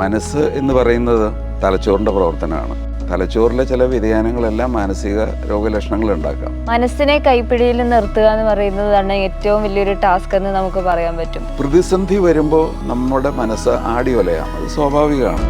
മനസ്സ് എന്ന് പറയുന്നത് തലച്ചോറിന്റെ പ്രവർത്തനമാണ്. തലച്ചോറിലെ ചില വ്യതിയാനങ്ങളെല്ലാം മാനസിക രോഗലക്ഷണങ്ങൾ ഉണ്ടാക്കാം. മനസ്സിനെ കൈപ്പിടിയിൽ നിർത്തുക എന്ന് പറയുന്നതാണ് ഏറ്റവും വലിയൊരു ടാസ്ക് എന്ന് നമുക്ക് പറയാൻ പറ്റും. പ്രതിസന്ധി വരുമ്പോൾ നമ്മുടെ മനസ്സ് ആടിയൊലയാണ് അത് സ്വാഭാവികമാണ്.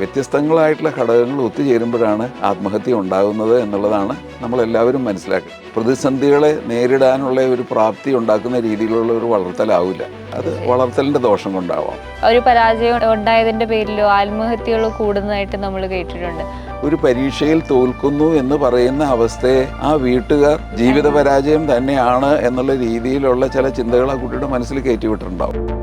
വ്യത്യസ്തങ്ങളായിട്ടുള്ള ഘടകങ്ങൾ ഒത്തുചേരുമ്പോഴാണ് ആത്മഹത്യ ഉണ്ടാകുന്നത് എന്നുള്ളതാണ് നമ്മളെല്ലാവരും മനസ്സിലാക്കുക. പ്രതിസന്ധികളെ നേരിടാനുള്ള ഒരു പ്രാപ്തി ഉണ്ടാക്കുന്ന രീതിയിലുള്ള ഒരു വളർത്തലാവില്ല. അത് വളർത്തലിന്റെ ദോഷം കൊണ്ടാവാം. ഒരു പരാജയം ഉണ്ടായതിന്റെ പേരിലോ ആത്മഹത്യകൾ കൂടുന്നതായിട്ട് നമ്മൾ കേട്ടിട്ടുണ്ട്. ഒരു പരീക്ഷയിൽ തോൽക്കുന്നു എന്ന് പറയുന്ന അവസ്ഥയെ ആ വീട്ടുകാർ ജീവിത പരാജയം തന്നെയാണ് എന്നുള്ള രീതിയിലുള്ള ചില ചിന്തകൾ ആ കുട്ടിയുടെ മനസ്സിൽ കയറ്റിവിട്ടിട്ടുണ്ടാവും.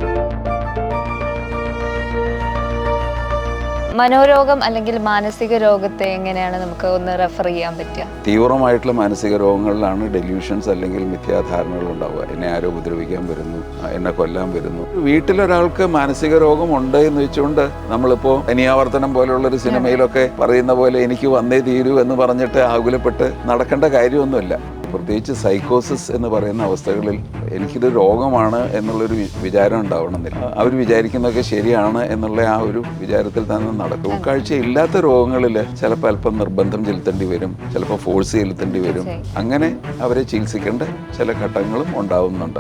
മനോരോഗം അല്ലെങ്കിൽ മാനസിക രോഗത്തെ എങ്ങനെയാണ് നമുക്ക് ഒന്ന് റെഫർ ചെയ്യാൻ പറ്റുക? തീവ്രമായിട്ടുള്ള മാനസിക രോഗങ്ങളിലാണ് ഡെല്യൂഷൻസ് അല്ലെങ്കിൽ മിഥ്യാധാരണകൾ ഉണ്ടാവുക. എന്നെ ആരോ ഉപദ്രവിക്കാൻ വരുന്നു എന്നെ കൊല്ലാൻ വരുന്നു. വീട്ടിലൊരാൾക്ക് മാനസിക രോഗം ഉണ്ട് എന്ന് വെച്ചുകൊണ്ട് നമ്മളിപ്പോ അനിയാവർത്തനം പോലുള്ള ഒരു സിനിമയിലൊക്കെ പറയുന്ന പോലെ എനിക്ക് വന്നേ തീരൂ എന്ന് പറഞ്ഞിട്ട് ആകുലപ്പെട്ട് നടക്കേണ്ട കാര്യമൊന്നുമില്ല. പ്രത്യേകിച്ച് സൈക്കോസിസ് എന്ന് പറയുന്ന അവസ്ഥകളിൽ എനിക്കിത് രോഗമാണ് എന്നുള്ളൊരു വിചാരം ഉണ്ടാവണമെന്നില്ല. അവർ വിചാരിക്കുന്നതൊക്കെ ശരിയാണ് എന്നുള്ള ആ ഒരു വിചാരത്തിൽ തന്നെ നടക്കും. ഉൾക്കാഴ്ച ഇല്ലാത്ത രോഗങ്ങളിൽ ചിലപ്പോൾ അല്പം നിർബന്ധം ചെലുത്തേണ്ടി വരും ചിലപ്പോൾ ഫോഴ്സ് ചെലുത്തേണ്ടി വരും. അങ്ങനെ അവരെ ചികിത്സിക്കേണ്ട ചില ഘട്ടങ്ങളും ഉണ്ടാവുന്നുണ്ട്.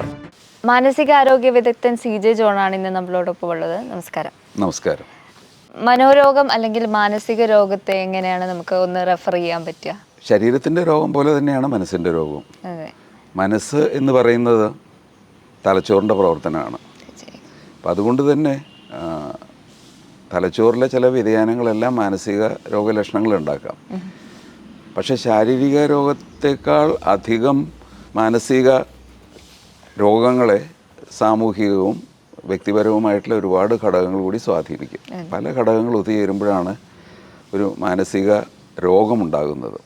മാനസികാരോഗ്യ വിദഗ്ധൻ സി ജെ ആണ് ഇന്ന് നമ്മളോടൊപ്പം ഉള്ളത്. നമസ്കാരം. നമസ്കാരം. മനോരോഗം അല്ലെങ്കിൽ മാനസിക രോഗത്തെ എങ്ങനെയാണ് നമുക്ക് ഒന്ന് റെഫർ ചെയ്യാൻ പറ്റുക? ശരീരത്തിന്റെ രോഗം പോലെ തന്നെയാണ് മനസ്സിന്റെ രോഗവും. മനസ്സ് എന്ന് പറയുന്നത് തലച്ചോറിന്റെ പ്രവർത്തനമാണ്. അപ്പം അതുകൊണ്ട് തന്നെ തലച്ചോറിലെ ചില വ്യതിയാനങ്ങളെല്ലാം മാനസിക രോഗലക്ഷണങ്ങൾ ഉണ്ടാക്കാം. പക്ഷെ ശാരീരിക രോഗത്തേക്കാൾ അധികം മാനസിക രോഗങ്ങളെ സാമൂഹികവും വ്യക്തിപരവുമായിട്ടുള്ള ഒരുപാട് ഘടകങ്ങൾ കൂടി സ്വാധീനിക്കും. പല ഘടകങ്ങൾ ഒത്തുചേരുമ്പോഴാണ് ഒരു മാനസിക രോഗമുണ്ടാകുന്നത്.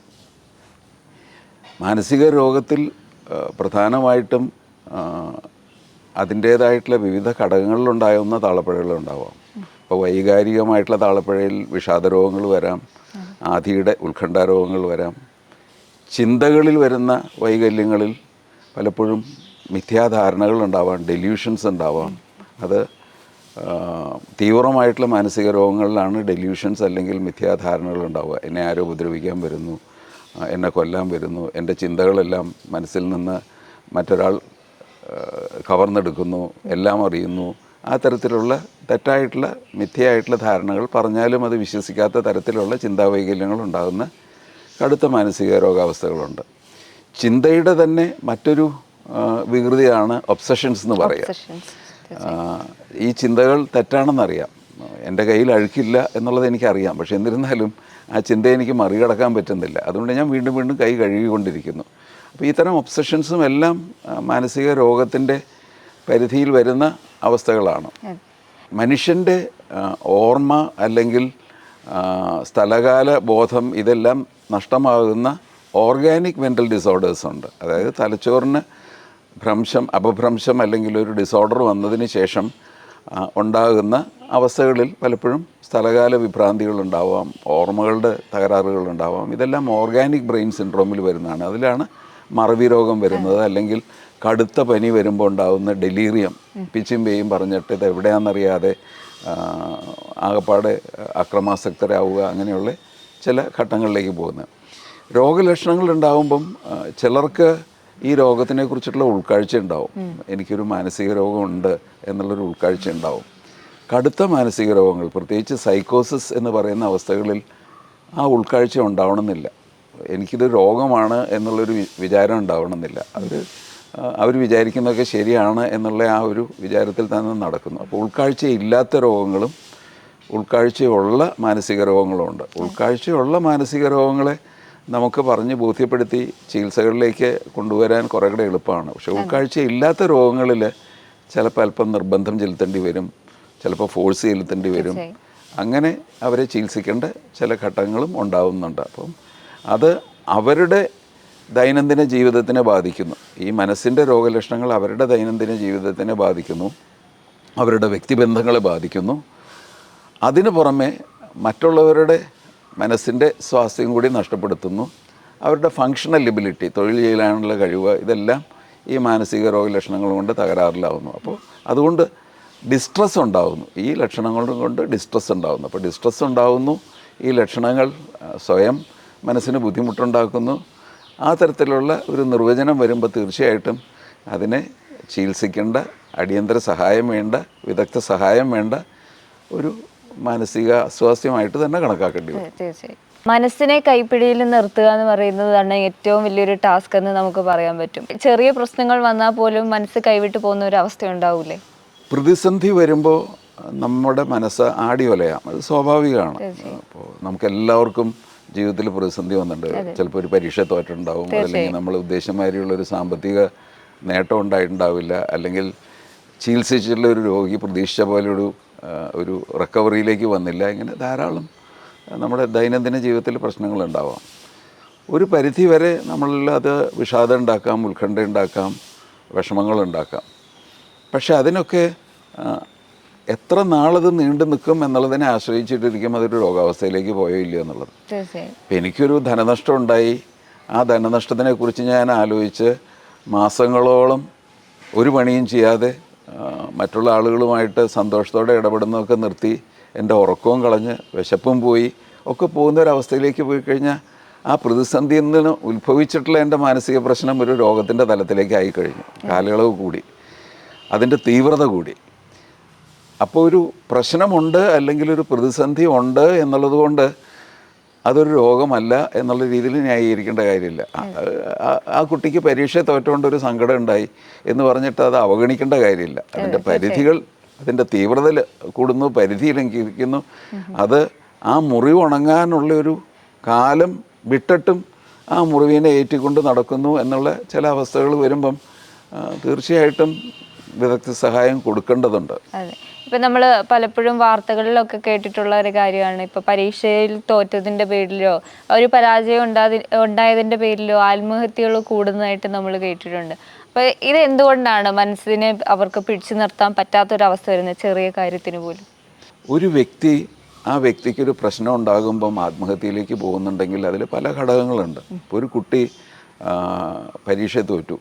മാനസിക രോഗത്തിൽ പ്രധാനമായിട്ടും അതിന്റേതായിട്ടുള്ള വിവിധ ഘടകങ്ങളിലുണ്ടാകുന്ന താളപ്പിഴകൾ ഉണ്ടാവാം ഇപ്പോൾ വൈകാരികമായിട്ടുള്ള താളപ്പിഴയിൽ വിഷാദ രോഗങ്ങൾ വരാം ആധിയുടെ ഉത്കണ്ഠ രോഗങ്ങൾ വരാം. ചിന്തകളിൽ വരുന്ന വൈകല്യങ്ങളിൽ പലപ്പോഴും മിഥ്യാധാരണകൾ ഉണ്ടാവാം ഡെല്യൂഷൻസ് ഉണ്ടാവാം. അത് തീവ്രമായിട്ടുള്ള മാനസിക രോഗങ്ങളിലാണ് ഡെല്യൂഷൻസ് അല്ലെങ്കിൽ മിഥ്യാധാരണകൾ ഉണ്ടാവുക. എന്നെ ആരോ ഉപദ്രവിക്കാൻ വരുന്നു. എന്നെ കൊല്ലാൻ വരുന്നു. എന്റെ ചിന്തകളെല്ലാം മനസ്സിൽ നിന്ന് മറ്റൊരാൾ കവർന്നെടുക്കുന്നു എല്ലാം അറിയുന്നു. ആ തരത്തിലുള്ള തെറ്റായിട്ടുള്ള മിഥ്യയായിട്ടുള്ള ധാരണകൾ പറഞ്ഞാലും അത് വിശ്വസിക്കാത്ത തരത്തിലുള്ള ചിന്താവൈകല്യങ്ങൾ ഉണ്ടാകുന്ന കടുത്ത മാനസിക രോഗാവസ്ഥകളുണ്ട്. ചിന്തയുടെ തന്നെ മറ്റൊരു വികൃതിയാണ് ഒബ്സഷൻസ് എന്ന് പറയുക ഈ ചിന്തകൾ തെറ്റാണെന്നറിയാം. എന്റെ കയ്യിൽ അഴുക്കില്ല എന്നുള്ളത് എനിക്കറിയാം. പക്ഷെ എന്നിരുന്നാലും ആ ചിന്ത എനിക്ക് മറികടക്കാൻ പറ്റുന്നില്ല. അതുകൊണ്ട് ഞാൻ വീണ്ടും വീണ്ടും കൈ കഴുകിക്കൊണ്ടിരിക്കുന്നു. അപ്പോൾ ഇത്തരം ഒബ്സഷൻസും എല്ലാം മാനസിക രോഗത്തിന്റെ പരിധിയിൽ വരുന്ന അവസ്ഥകളാണ്. മനുഷ്യന്റെ ഓർമ്മ അല്ലെങ്കിൽ സ്ഥലകാല ബോധം ഇതെല്ലാം നഷ്ടമാകുന്ന ഓർഗാനിക് മെന്റൽ ഡിസോർഡേഴ്സ് ഉണ്ട്. അതായത് തലച്ചോറിന് ഭ്രംശം അപഭ്രംശം അല്ലെങ്കിൽ ഒരു ഡിസോർഡർ വന്നതിന് ശേഷം ഉണ്ടാകുന്ന അവസ്ഥകളിൽ പലപ്പോഴും സ്ഥലകാല വിഭ്രാന്തികൾ ഉണ്ടാവാം ഓർമ്മകളുടെ തകരാറുകൾ ഉണ്ടാവാം ഇതെല്ലാം ഓർഗാനിക് ബ്രെയിൻ സിൻഡ്രോമിൽ വരുന്നതാണ്. അതിലാണ് മറവി രോഗം വരുന്നത് അല്ലെങ്കിൽ കടുത്ത പനി വരുമ്പോൾ ഉണ്ടാകുന്ന ഡെലീറിയം. പിച്ചും പേയും പറഞ്ഞിട്ട് ഇത് എവിടെയാണെന്നറിയാതെ ആകപ്പാടെ അക്രമാസക്തരാവുക അങ്ങനെയുള്ള ചില ഘട്ടങ്ങളിലേക്ക് പോകുന്നത്. രോഗലക്ഷണങ്ങൾ ഉണ്ടാകുമ്പം ചിലർക്ക് ഈ രോഗത്തിനെ കുറിച്ചിട്ടുള്ള ഉൾക്കാഴ്ച ഉണ്ടാവും. എനിക്കൊരു മാനസിക രോഗമുണ്ട് എന്നുള്ളൊരു ഉൾക്കാഴ്ച ഉണ്ടാവും. കടുത്ത മാനസിക രോഗങ്ങൾ പ്രത്യേകിച്ച് സൈക്കോസിസ് എന്ന് പറയുന്ന അവസ്ഥകളിൽ ആ ഉൾക്കാഴ്ച ഉണ്ടാവണമെന്നില്ല. എനിക്കിത് രോഗമാണ് എന്നുള്ളൊരു വിചാരം ഉണ്ടാവണമെന്നില്ല. അവർ അവർ വിചാരിക്കുന്നതൊക്കെ ശരിയാണ് എന്നുള്ള ആ ഒരു വിചാരത്തിൽ തന്നെ നടക്കുന്നു. അപ്പോൾ ഉൾക്കാഴ്ച ഇല്ലാത്ത രോഗങ്ങളും ഉൾക്കാഴ്ചയുള്ള മാനസിക രോഗങ്ങളുമുണ്ട് ഉൾക്കാഴ്ചയുള്ള മാനസിക രോഗങ്ങളെ നമുക്ക് പറഞ്ഞ് ബോധ്യപ്പെടുത്തി ചികിത്സകളിലേക്ക് കൊണ്ടുവരാൻ കുറേ കൂടെ എളുപ്പമാണ്. പക്ഷേ ഉൾക്കാഴ്ച ഇല്ലാത്ത രോഗങ്ങളിൽ ചിലപ്പോൾ അല്പം നിർബന്ധം ചെലുത്തേണ്ടി വരും. ചിലപ്പോൾ ഫോഴ്സ് ചെലുത്തേണ്ടി വരും. അങ്ങനെ അവരെ ചികിത്സിക്കേണ്ട ചില ഘട്ടങ്ങളും ഉണ്ടാവുന്നുണ്ട്. അപ്പം അത് അവരുടെ ദൈനംദിന ജീവിതത്തിനെ ബാധിക്കുന്നു. ഈ മനസ്സിന്റെ രോഗലക്ഷണങ്ങൾ അവരുടെ ദൈനംദിന ജീവിതത്തിനെ ബാധിക്കുന്നു. അവരുടെ വ്യക്തിബന്ധങ്ങളെ ബാധിക്കുന്നു. അതിന് പുറമെ മറ്റുള്ളവരുടെ മനസ്സിന്റെ സ്വാസ്ഥ്യം കൂടി നഷ്ടപ്പെടുത്തുന്നു. അവരുടെ ഫങ്ഷണൽ എബിലിറ്റി തൊഴിൽ ചെയ്യാനുള്ള കഴിവ് ഇതെല്ലാം ഈ മാനസിക രോഗലക്ഷണങ്ങൾ കൊണ്ട് തകരാറിലാവുന്നു. അപ്പോൾ അതുകൊണ്ട് ഡിസ്ട്രസ് ഉണ്ടാകുന്നു ഈ ലക്ഷണങ്ങൾ കൊണ്ട് ഡിസ്ട്രസ് ഉണ്ടാകുന്നു അപ്പോൾ ഡിസ്ട്രസ് ഉണ്ടാകുന്നു ഈ ലക്ഷണങ്ങൾ സ്വയം മനസ്സിന് ബുദ്ധിമുട്ടുണ്ടാക്കുന്നു. ആ തരത്തിലുള്ള ഒരു നിർവചനം വരുമ്പോൾ തീർച്ചയായിട്ടും അതിനെ ചികിത്സിക്കേണ്ട അടിയന്തര സഹായം വേണ്ട വിദഗ്ധ സഹായം വേണ്ട ഒരു മാനസിക അസ്വാസ്ഥ്യമായിട്ട് തന്നെ കണക്കാക്കേണ്ടി വരും. മനസ്സിനെ കൈപ്പിടിയിൽ നിർത്തുക എന്ന് പറയുന്നതാണ് ഏറ്റവും വലിയൊരു ടാസ്ക് എന്ന് നമുക്ക് പറയാൻ പറ്റും. ചെറിയ പ്രശ്നങ്ങൾ വന്നാൽ പോലും മനസ്സ് കൈവിട്ട് പോകുന്ന ഒരു അവസ്ഥ ഉണ്ടാവൂലേ? പ്രതിസന്ധി വരുമ്പോൾ നമ്മുടെ മനസ്സ് ആടി ഒലയാം. അത് സ്വാഭാവികമാണ്. അപ്പോൾ നമുക്ക് എല്ലാവർക്കും ജീവിതത്തിൽ പ്രതിസന്ധി വന്നിട്ടുണ്ട്. ചിലപ്പോൾ ഒരു പരീക്ഷ തോറ്റുണ്ടാവും. അല്ലെങ്കിൽ നമ്മൾ ഉദ്ദേശമാതിരിയുള്ള ഒരു സാമ്പത്തിക നേട്ടം ഉണ്ടായിട്ടുണ്ടാവില്ല. അല്ലെങ്കിൽ ചികിത്സിച്ചിട്ടുള്ള ഒരു രോഗി പ്രതീക്ഷിച്ച പോലെ ഒരു ഒരു റിക്കവറിയിലേക്ക് വന്നില്ല. ഇങ്ങനെ ധാരാളം നമ്മുടെ ദൈനംദിന ജീവിതത്തിൽ പ്രശ്നങ്ങൾ പ്രശ്നങ്ങളുണ്ടാവാം. ഒരു പരിധി വരെ നമ്മളിൽ അത് വിഷാദം ഉണ്ടാക്കാം ഉത്കണ്ഠ ഉണ്ടാക്കാം വിഷമങ്ങൾ ഉണ്ടാക്കാം. പക്ഷെ അതിനൊക്കെ എത്ര നാളത് നീണ്ടു നിൽക്കും എന്നുള്ളതിനെ ആശ്രയിച്ചിട്ടിരിക്കും അതൊരു രോഗാവസ്ഥയിലേക്ക് പോയോ ഇല്ലയോ എന്നുള്ളത്. ഇപ്പം എനിക്കൊരു ധനനഷ്ടം ഉണ്ടായി ആ ധനനഷ്ടത്തിനെ കുറിച്ച് ഞാൻ ആലോചിച്ച് മാസങ്ങളോളം ഒരു പണിയും ചെയ്യാതെ മറ്റുള്ള ആളുകളുമായിട്ട് സന്തോഷത്തോടെ ഇടപെടുന്നതൊക്കെ നിർത്തി എന്റെ ഉറക്കവും കളഞ്ഞ് വിശപ്പും പോയി ഒക്കെ പോകുന്ന ഒരവസ്ഥയിലേക്ക് പോയി കഴിഞ്ഞാൽ ആ പ്രതിസന്ധിയിൽ നിന്ന് ഉത്ഭവിച്ചിട്ടുള്ള എന്റെ മാനസിക പ്രശ്നം ഒരു രോഗത്തിന്റെ തലത്തിലേക്ക് ആയിക്കഴിഞ്ഞു കാലയളവ് കൂടി. അതിന്റെ തീവ്രത കൂടി. അപ്പോൾ ഒരു പ്രശ്നമുണ്ട് അല്ലെങ്കിൽ ഒരു പ്രതിസന്ധി ഉണ്ട് എന്നുള്ളത് കൊണ്ട് അതൊരു രോഗമല്ല എന്നുള്ള രീതിയിൽ ന്യായീകരിക്കേണ്ട കാര്യമില്ല. ആ- കുട്ടിക്ക് പരീക്ഷ തോറ്റുകൊണ്ട് ഒരു സങ്കടം ഉണ്ടായി എന്ന് പറഞ്ഞിട്ട് അത് അവഗണിക്കേണ്ട കാര്യമില്ല. അതിന്റെ പരിധികൾ അതിന്റെ തീവ്രത കൂടുന്നു പരിധി ലംഘിക്കുന്നു. അത് ആ മുറിവ് ഉണങ്ങാനുള്ള ഒരു കാലം വിട്ടിട്ടും ആ മുറിവിനെ ഏറ്റിക്കൊണ്ട് നടക്കുന്നു എന്നുള്ള ചില അവസ്ഥകൾ വരുമ്പം തീർച്ചയായിട്ടും വിദഗ്ധ സഹായം കൊടുക്കേണ്ടതുണ്ട്. അതെ. ഇപ്പൊ നമ്മൾ പലപ്പോഴും വാർത്തകളിലൊക്കെ കേട്ടിട്ടുള്ള ഒരു കാര്യമാണ്. ഇപ്പൊ പരീക്ഷയിൽ തോറ്റതിന്റെ പേരിലോ ഒരു പരാജയം ഉണ്ടാതി ഉണ്ടായതിന്റെ പേരിലോ ആത്മഹത്യകൾ കൂടുന്നതായിട്ട് നമ്മൾ കേട്ടിട്ടുണ്ട്. അപ്പൊ ഇത് എന്തുകൊണ്ടാണ് മനസ്സിനെ അവർക്ക് പിടിച്ചു നിർത്താൻ പറ്റാത്തൊരവസ്ഥ വരുന്നത്? ചെറിയ കാര്യത്തിന് പോലും. ഒരു വ്യക്തി ആ വ്യക്തിക്ക് ഒരു പ്രശ്നം ഉണ്ടാകുമ്പം ആത്മഹത്യയിലേക്ക് പോകുന്നുണ്ടെങ്കിൽ അതിൽ പല ഘടകങ്ങളുണ്ട്. ഒരു കുട്ടി പരീക്ഷ തോറ്റു.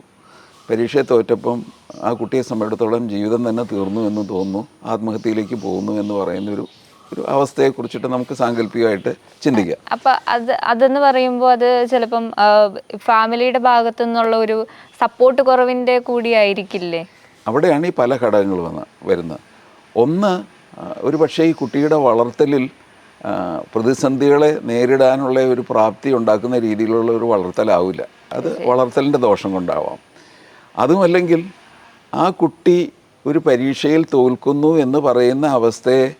പരീക്ഷ തോറ്റപ്പം ആ കുട്ടിയെ സംബന്ധിച്ചിടത്തോളം ജീവിതം തന്നെ തീർന്നു എന്ന് തോന്നുന്നു. ആത്മഹത്യയിലേക്ക് പോകുന്നു എന്ന് പറയുന്നൊരു ഒരു അവസ്ഥയെ കുറിച്ചിട്ട് നമുക്ക് സാങ്കല്പികമായിട്ട് ചിന്തിക്കാം. അപ്പൊ അത് അതെന്ന് പറയുമ്പോൾ അത് ചിലപ്പം ഫാമിലിയുടെ ഭാഗത്തു നിന്നുള്ള ഒരു സപ്പോർട്ട് കുറവിന്റെ കൂടിയായിരിക്കില്ലേ? അവിടെയാണ് ഈ പല ഘടകങ്ങൾ വന്ന് വരുന്നത്. ഒന്ന് ഒരു പക്ഷേ ഈ കുട്ടിയുടെ വളർത്തലിൽ പ്രതിസന്ധികളെ നേരിടാനുള്ള ഒരു പ്രാപ്തി ഉണ്ടാക്കുന്ന രീതിയിലുള്ള ഒരു വളർത്തലാവില്ല. അത് വളർത്തലിന്റെ ദോഷം കൊണ്ടാവാം. അതുമല്ലെങ്കിൽ ആ കുട്ടി ഒരു പരീക്ഷയിൽ തോൽക്കുന്നു എന്ന് പറയുന്ന അവസ്ഥയെ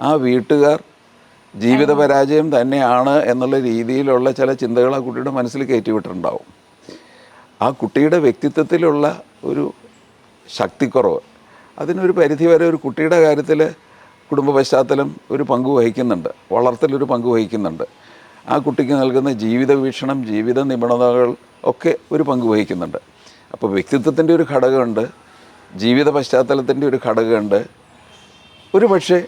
ആ വീട്ടുകാർ ജീവിത പരാജയം തന്നെയാണ് എന്നുള്ള രീതിയിലുള്ള ചില ചിന്തകൾ ആ കുട്ടിയുടെ മനസ്സിൽ കയറ്റിവിട്ടിട്ടുണ്ടാവും. ആ കുട്ടിയുടെ വ്യക്തിത്വത്തിലുള്ള ഒരു ശക്തിക്കുറവ് അതിനൊരു പരിധിവരെ ഒരു കുട്ടിയുടെ കാര്യത്തിൽ കുടുംബ പശ്ചാത്തലം ഒരു പങ്ക് വഹിക്കുന്നുണ്ട് വളർത്തലൊരു പങ്ക് വഹിക്കുന്നുണ്ട്. ആ കുട്ടിക്ക് നൽകുന്ന ജീവിത വീക്ഷണം ജീവിത നിപുണതകൾ ഒക്കെ ഒരു പങ്ക് വഹിക്കുന്നുണ്ട്. അപ്പോൾ വ്യക്തിത്വത്തിന്റെ ഒരു ഘടകമുണ്ട് ജീവിത പശ്ചാത്തലത്തിന്റെ ഒരു ഘടകമുണ്ട്. ഒരു പക്ഷേ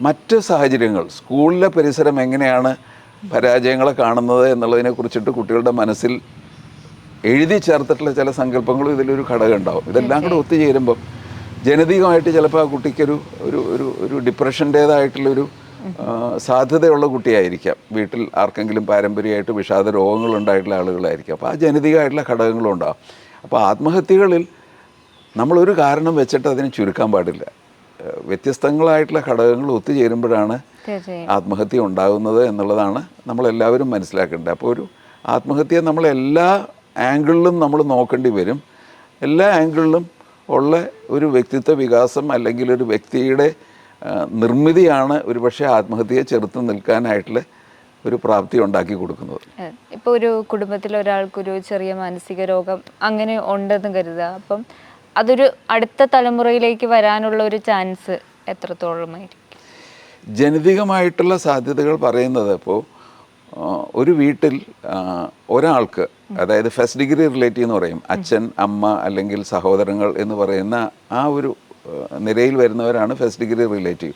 മറ്റ് സാഹചര്യങ്ങൾ സ്കൂളിലെ പരിസരം എങ്ങനെയാണ് പരാജയങ്ങളെ കാണുന്നത് എന്നുള്ളതിനെ കുറിച്ചിട്ട് കുട്ടികളുടെ മനസ്സിൽ എഴുതി ചേർത്തിട്ടുള്ള ചില സങ്കല്പങ്ങളും ഇതിലൊരു ഘടകം ഉണ്ടാവും ഇതെല്ലാം കൂടെ ഒത്തുചേരുമ്പം ജനതികമായിട്ട് ചിലപ്പോൾ ആ കുട്ടിക്കൊരു ഒരു ഒരു ഒരു ഡിപ്രഷന്റേതായിട്ടുള്ളൊരു സാധ്യതയുള്ള കുട്ടിയായിരിക്കാം. വീട്ടിൽ ആർക്കെങ്കിലും പാരമ്പര്യമായിട്ട് വിഷാദ രോഗങ്ങൾ ഉണ്ടായിട്ടുള്ള ആളുകളായിരിക്കാം. അപ്പോൾ ആ ജനിതകമായിട്ടുള്ള ഘടകങ്ങളും ഉണ്ടാകും അപ്പോൾ ആത്മഹത്യകളിൽ നമ്മളൊരു കാരണം വെച്ചിട്ട് അതിനെ ചുരുക്കാൻ പാടില്ല. വ്യത്യസ്തങ്ങളായിട്ടുള്ള ഘടകങ്ങൾ ഒത്തുചേരുമ്പോഴാണ് ആത്മഹത്യ ഉണ്ടാകുന്നത് എന്നുള്ളതാണ് നമ്മളെല്ലാവരും മനസ്സിലാക്കേണ്ടത്. അപ്പോൾ ഒരു ആത്മഹത്യ നമ്മളെല്ലാ ആംഗിളിലും നമ്മൾ നോക്കേണ്ടി വരും. എല്ലാ ആംഗിളിലും ഉള്ള ഒരു വ്യക്തിത്വ വികാസം അല്ലെങ്കിൽ ഒരു വ്യക്തിയുടെ നിർമ്മിതിയാണ് ഒരുപക്ഷെ ആത്മഹത്യയെ ചെറുത്ത് നിൽക്കാനായിട്ടുള്ള ഒരു പ്രാപ്തി ഉണ്ടാക്കി കൊടുക്കുന്നത്. ഇപ്പോൾ ഒരു കുടുംബത്തിൽ ഒരാൾക്കൊരു ചെറിയ മാനസിക രോഗം അങ്ങനെ ഉണ്ടെന്ന് കരുതുക. അപ്പം അതൊരു അടുത്ത തലമുറയിലേക്ക് വരാനുള്ള ഒരു ചാൻസ് എത്രത്തോളമായിരിക്കും? ജനിതകമായിട്ടുള്ള സാധ്യതകൾ പറയുന്നത് ഇപ്പോൾ ഒരു വീട്ടിൽ ഒരാൾക്ക് അതായത് ഫസ്റ്റ് ഡിഗ്രി റിലേറ്റീവ് എന്ന് പറയും അച്ഛൻ അമ്മ അല്ലെങ്കിൽ സഹോദരങ്ങൾ എന്ന് പറയുന്ന ആ ഒരു നിരയിൽ വരുന്നവരാണ് first degree relative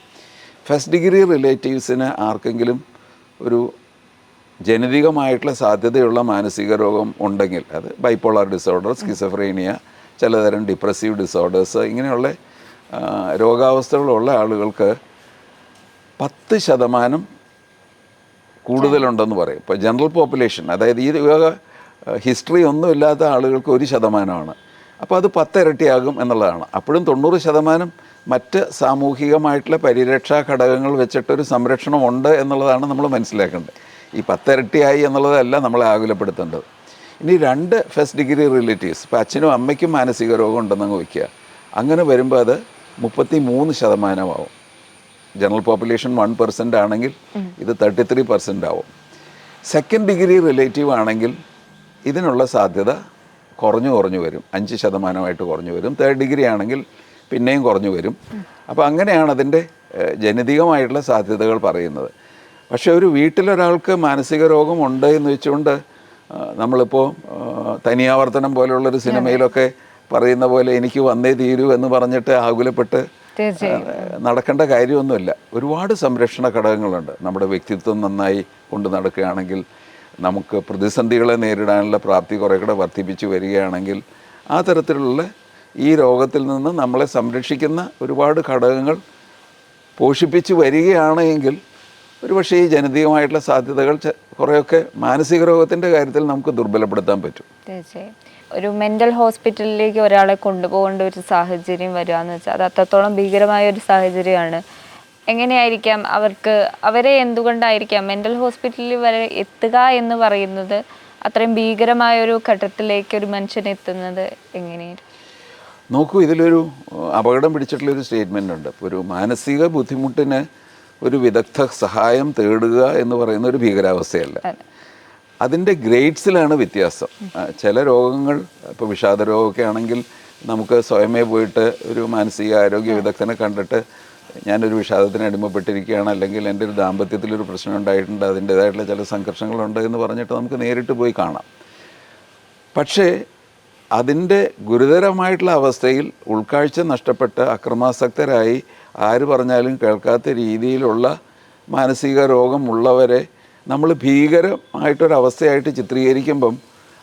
first degree റിലേറ്റീവ്സിന് ആർക്കെങ്കിലും ഒരു ജനിതകമായിട്ടുള്ള സാധ്യതയുള്ള മാനസിക രോഗം ഉണ്ടെങ്കിൽ അത് ബൈപ്പോളാർ ഡിസോർഡർ സ്കിസഫ്രീനിയ ചിലതരം ഡിപ്രസീവ് ഡിസോർഡേഴ്സ് ഇങ്ങനെയുള്ള രോഗാവസ്ഥകളുള്ള ആളുകൾക്ക് പത്ത് ശതമാനം കൂടുതലുണ്ടെന്ന് പറയും. ഇപ്പോൾ ജനറൽ പോപ്പുലേഷൻ അതായത് ഈ രോഗ ഹിസ്റ്ററി ഒന്നുമില്ലാത്ത ആളുകൾക്ക് ഒരു ശതമാനമാണ്. അപ്പോൾ അത് പത്തിരട്ടിയാകും എന്നുള്ളതാണ്. അപ്പോഴും തൊണ്ണൂറ് ശതമാനം മറ്റ് സാമൂഹികമായിട്ടുള്ള പരിരക്ഷാ ഘടകങ്ങൾ വെച്ചിട്ടൊരു സംരക്ഷണം ഉണ്ട് എന്നുള്ളതാണ് നമ്മൾ മനസ്സിലാക്കേണ്ടത്. ഈ പത്തിരട്ടിയായി എന്നുള്ളതല്ല നമ്മളെ ആകുലപ്പെടുത്തേണ്ടത്. ഇനി രണ്ട് ഫസ്റ്റ് ഡിഗ്രി റിലേറ്റീവ്സ് ഇപ്പോൾ അച്ഛനും അമ്മയ്ക്കും മാനസിക രോഗം ഉണ്ടെന്നങ്ങ് വയ്ക്കുക. അങ്ങനെ വരുമ്പോൾ അത് മുപ്പത്തി മൂന്ന് ശതമാനമാവും. ജനറൽ പോപ്പുലേഷൻ വൺ പെർസെന്റ് ആണെങ്കിൽ ഇത് തേർട്ടി ത്രീ പെർസെന്റ് ആവും. സെക്കൻഡ് ഡിഗ്രി റിലേറ്റീവ് ആണെങ്കിൽ ഇതിനുള്ള സാധ്യത കുറഞ്ഞു കുറഞ്ഞു വരും. അഞ്ച് ശതമാനമായിട്ട് കുറഞ്ഞു വരും. തേർഡ് ഡിഗ്രി ആണെങ്കിൽ പിന്നെയും കുറഞ്ഞു വരും. അപ്പോൾ അങ്ങനെയാണ് അതിന്റെ ജനിതികമായിട്ടുള്ള സാധ്യതകൾ പറയുന്നത്. പക്ഷേ ഒരു വീട്ടിലൊരാൾക്ക് മാനസിക രോഗം ഉണ്ട് എന്ന് വെച്ചുകൊണ്ട് നമ്മളിപ്പോൾ തനിയാവർത്തനം പോലുള്ളൊരു സിനിമയിലൊക്കെ പറയുന്ന പോലെ എനിക്ക് വന്നേ തീരൂ എന്ന് പറഞ്ഞിട്ട് ആകുലപ്പെട്ട് നടക്കേണ്ട കാര്യമൊന്നുമില്ല. ഒരുപാട് സംരക്ഷണ ഘടകങ്ങളുണ്ട്. നമ്മുടെ വ്യക്തിത്വം നന്നായി കൊണ്ട് നടക്കുകയാണെങ്കിൽ നമുക്ക് പ്രതിസന്ധികളെ നേരിടാനുള്ള പ്രാപ്തി കുറേ കൂടെ വർദ്ധിപ്പിച്ചു വരികയാണെങ്കിൽ ആ തരത്തിലുള്ള ഈ രോഗത്തിൽ നിന്ന് നമ്മളെ സംരക്ഷിക്കുന്ന ഒരുപാട് ഘടകങ്ങൾ പോഷിപ്പിച്ച് വരികയാണെങ്കിൽ ഒരുപക്ഷേ ഈ ജനതീയമായിട്ടുള്ള സാധ്യതകൾ കുറേയൊക്കെ മാനസിക രോഗത്തിന്റെ കാര്യത്തിൽ നമുക്ക് ദുർബലപ്പെടുത്താൻ പറ്റും. തീർച്ചയായും. ഒരു മെന്റൽ ഹോസ്പിറ്റലിലേക്ക് ഒരാളെ കൊണ്ടുപോകേണ്ട ഒരു സാഹചര്യം വരിക എന്ന് വെച്ചാൽ അത് അത്രത്തോളം ഭീകരമായ ഒരു സാഹചര്യമാണ്. എങ്ങനെയായിരിക്കാം അവർക്ക് അവരെ എന്തുകൊണ്ടായിരിക്കാം മെന്റൽ ഹോസ്പിറ്റലിൽ വരെ എത്തുക എന്ന് പറയുന്നത് അത്രയും ഭീകരമായ ഒരു ഘട്ടത്തിലേക്ക് ഒരു മനുഷ്യൻ എത്തുന്നത് എങ്ങനെയായിരിക്കും? നോക്കൂ ഇതിലൊരു അപകടം പിടിച്ചിട്ടുള്ളൊരു സ്റ്റേറ്റ്മെന്റ് ഉണ്ട്. ഒരു മാനസിക ബുദ്ധിമുട്ടിന് ഒരു വിദഗ്ധ സഹായം തേടുക എന്ന് പറയുന്ന ഒരു ഭീകരാവസ്ഥയല്ല. അതെ. അതിന്റെ ഗ്രേഡ്സിലാണ് വ്യത്യാസം. ചില രോഗങ്ങൾ ഇപ്പോൾ വിഷാദ രോഗമൊക്കെ ആണെങ്കിൽ നമുക്ക് സ്വയമേ പോയിട്ട് ഒരു മാനസിക ആരോഗ്യ വിദഗ്ധനെ കണ്ടിട്ട് ഞാനൊരു വിഷാദത്തിന് അടിമപ്പെട്ടിരിക്കുകയാണ്. അല്ലെങ്കിൽ എന്റെ ഒരു ദാമ്പത്യത്തിലൊരു പ്രശ്നം ഉണ്ടായിട്ടുണ്ട്. അതിന്റേതായിട്ടുള്ള ചില സംഘർഷങ്ങളുണ്ട് എന്ന് പറഞ്ഞിട്ട് നമുക്ക് നേരിട്ട് പോയി കാണാം. പക്ഷേ അതിന്റെ ഗുരുതരമായിട്ടുള്ള അവസ്ഥയിൽ ഉൾക്കാഴ്ച നഷ്ടപ്പെട്ട് അക്രമാസക്തരായി ആര് പറഞ്ഞാലും കേൾക്കാത്ത രീതിയിലുള്ള മാനസിക രോഗമുള്ളവരെ നമ്മൾ ഭീകരമായിട്ടൊരവസ്ഥയായിട്ട് ചിത്രീകരിക്കുമ്പം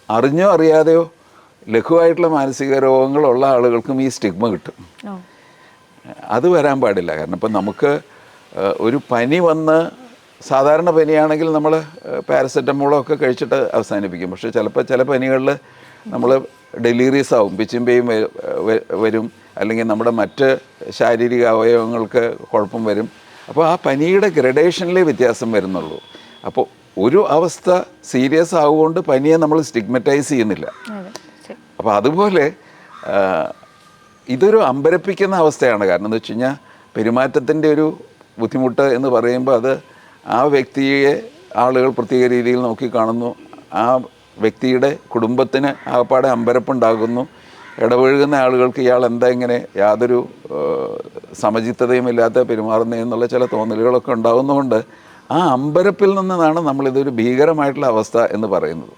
അറിഞ്ഞോ അറിയാതെയോ ലഘുവായിട്ടുള്ള മാനസിക രോഗങ്ങളുള്ള ആളുകൾക്കും ഈ സ്റ്റിഗ്മ കിട്ടും. അത് വരാൻ പാടില്ല. കാരണം ഇപ്പം നമുക്ക് ഒരു പനി വന്ന് സാധാരണ പനിയാണെങ്കിൽ നമ്മൾ പാരസെറ്റമോളോ ഒക്കെ കഴിച്ചിട്ട് അവസാനിപ്പിക്കും. പക്ഷേ ചിലപ്പോൾ ചില പനികളിൽ നമ്മൾ ഡെലീറിയസ് ആവും. പിച്ചിമ്പയും വരും. അല്ലെങ്കിൽ നമ്മുടെ മറ്റ് ശാരീരിക അവയവങ്ങൾക്ക് കുഴപ്പം വരും. അപ്പോൾ ആ പനിയുടെ ഗ്രഡേഷനിലേ വ്യത്യാസം വരുന്നുള്ളൂ. അപ്പോൾ ഒരു അവസ്ഥ സീരിയസ് ആവുകൊണ്ട് പനിയെ നമ്മൾ സ്റ്റിഗ്മറ്റൈസ് ചെയ്യുന്നില്ല. അപ്പോൾ അതുപോലെ ഇതൊരു അമ്പരപ്പിക്കുന്ന അവസ്ഥയാണ്. കാരണം എന്ന് വെച്ച് കഴിഞ്ഞാൽ പെരുമാറ്റത്തിന്റെ ഒരു ബുദ്ധിമുട്ട് എന്ന് പറയുമ്പോൾ അത് ആ വ്യക്തിയെ ആളുകൾ പ്രത്യേക രീതിയിൽ നോക്കിക്കാണുന്നു ആ വ്യക്തിയുടെ കുടുംബത്തിന് ആകപ്പാടെ അമ്പരപ്പുണ്ടാകുന്നു. ഇടപഴകുന്ന ആളുകൾക്ക് ഇയാൾ എന്താ ഇങ്ങനെ യാതൊരു സമചിത്തതയും ഇല്ലാത്ത പെരുമാറുന്നത് എന്നുള്ള ചില തോന്നലുകളൊക്കെ ഉണ്ടാകുന്നതുകൊണ്ട് ആ അമ്പരപ്പിൽ നിന്നാണ് നമ്മളിതൊരു ഭീകരമായിട്ടുള്ള അവസ്ഥ എന്ന് പറയുന്നത്.